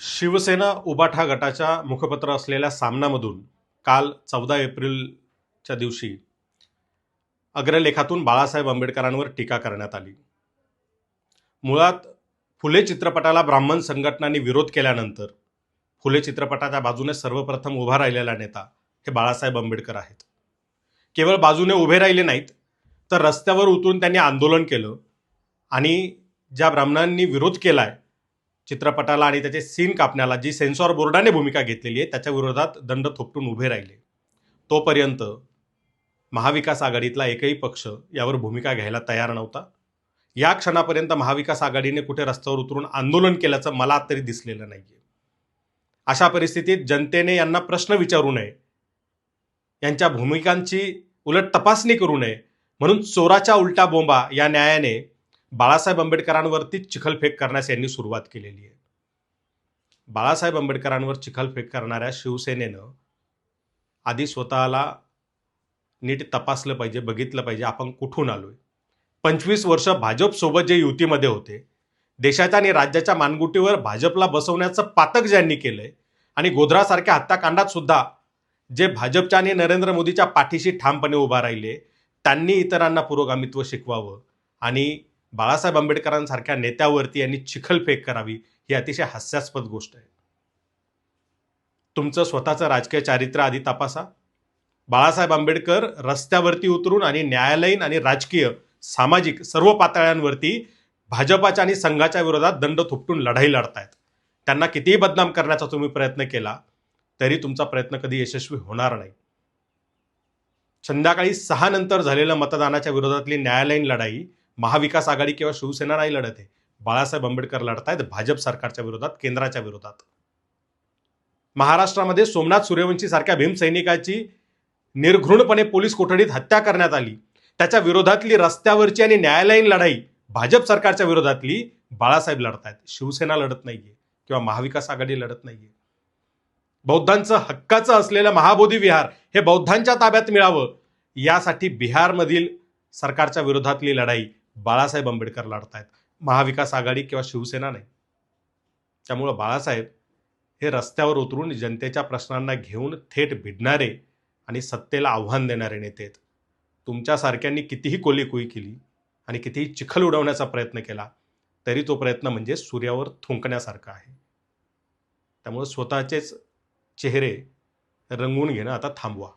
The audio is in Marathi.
शिवसेना उबाठा गटाच्या मुखपत्र असलेल्या सामनामधून काल चौदा एप्रिलच्या दिवशी अग्रलेखातून बाळासाहेब आंबेडकरांवर टीका करण्यात आली. मुळात फुले चित्रपटाला ब्राह्मण संघटनांनी विरोध केल्यानंतर फुले चित्रपटाच्या बाजूने सर्वप्रथम उभा राहिलेला नेता हे बाळासाहेब आंबेडकर आहेत. केवळ बाजूने उभे राहिले नाहीत तर रस्त्यावर उतरून त्यांनी आंदोलन केलं आणि ज्या ब्राह्मणांनी विरोध केला आहे चित्रपटाला आणि त्याचे सीन कापण्याला जी सेन्सॉर बोर्डाने भूमिका घेतलेली आहे त्याच्या विरोधात दंड थोपटून उभे राहिले. तोपर्यंत महाविकास आघाडीतला एकही पक्ष यावर भूमिका घ्यायला तयार नव्हता. या क्षणापर्यंत महाविकास आघाडीने कुठे रस्त्यावर उतरून आंदोलन केल्याचं मला तरी दिसलेलं नाही आहे अशा परिस्थितीत जनतेने यांना प्रश्न विचारू नये. यांच्या भूमिकांची उलट तपासणी करू नये. म्हणून चोराच्या उलटा बोंबा या न्यायाने बाळासाहेब आंबेडकरांवरती चिखलफेक करण्यास यांनी सुरुवात केलेली आहे. बाळासाहेब आंबेडकरांवर चिखलफेक करणाऱ्या शिवसेनेनं आधी स्वतःला नीट तपासलं पाहिजे बघितलं पाहिजे आपण कुठून आलोय? पंचवीस वर्ष भाजपसोबत जे युतीमध्ये होते देशाच्या आणि राज्याच्या मानगुटीवर भाजपला बसवण्याचं पातक ज्यांनी केलंय आणि गोधरासारख्या हत्याकांडात सुद्धा जे भाजपच्या आणि नरेंद्र मोदीच्या पाठीशी ठामपणे उभा राहिले त्यांनी इतरांना पुरोगामित्व शिकवावं आणि बाळासाहेब आंबेडकरांसारख्या नेत्यावरती यांनी चिखलफेक करावी ही अतिशय हास्यास्पद गोष्ट आहे. तुमचं स्वतःचं राजकीय चारित्र्य आधी तपासा. बाळासाहेब आंबेडकर रस्त्यावरती उतरून आणि न्यायालयीन आणि राजकीय सामाजिक सर्व पातळ्यांवरती भाजपाच्या आणि संघाच्या विरोधात दंड थोपटून लढाई लढतायत. त्यांना कितीही बदनाम करण्याचा तुम्ही प्रयत्न केला तरी तुमचा प्रयत्न कधी यशस्वी होणार नाही. संध्याकाळी सहा नंतर झालेल्या मतदानाच्या विरोधातली न्यायालयीन लढाई महाविकास आघाडी किंवा शिवसेना नाही लढत आहे. बाळासाहेब आंबेडकर लढतायत भाजप सरकारच्या विरोधात केंद्राच्या विरोधात. महाराष्ट्रामध्ये सोमनाथ सूर्यवंशी सारख्या भीमसैनिकाची निर्घृणपणे पोलीस कोठडीत हत्या करण्यात आली. त्याच्या विरोधातली रस्त्यावरची आणि न्यायालयीन लढाई भाजप सरकारच्या विरोधातली बाळासाहेब लढतायत. शिवसेना लढत नाहीये किंवा महाविकास आघाडी लढत नाहीये. बौद्धांचं हक्काचं असलेलं महाबोधी विहार हे बौद्धांच्या ताब्यात मिळावं यासाठी बिहारमधील सरकारच्या विरोधातली लढाई बाळासाहेब आंबेडकर लढतायत. महाविकास आघाडी किंवा शिवसेना नाही. त्यामुळं बाळासाहेब हे रस्त्यावर उतरून जनतेच्या प्रश्नांना घेऊन थेट भिडणारे आणि सत्तेला आव्हान देणारे नेते आहेत. तुमच्यासारख्यांनी कितीही कोलीकुई केली आणि कितीही चिखल उडवण्याचा प्रयत्न केला तरी तो प्रयत्न म्हणजे सूर्यावर थुंकण्यासारखा आहे. त्यामुळं स्वतःचेच चेहरे रंगवून घेणं आता थांबवा.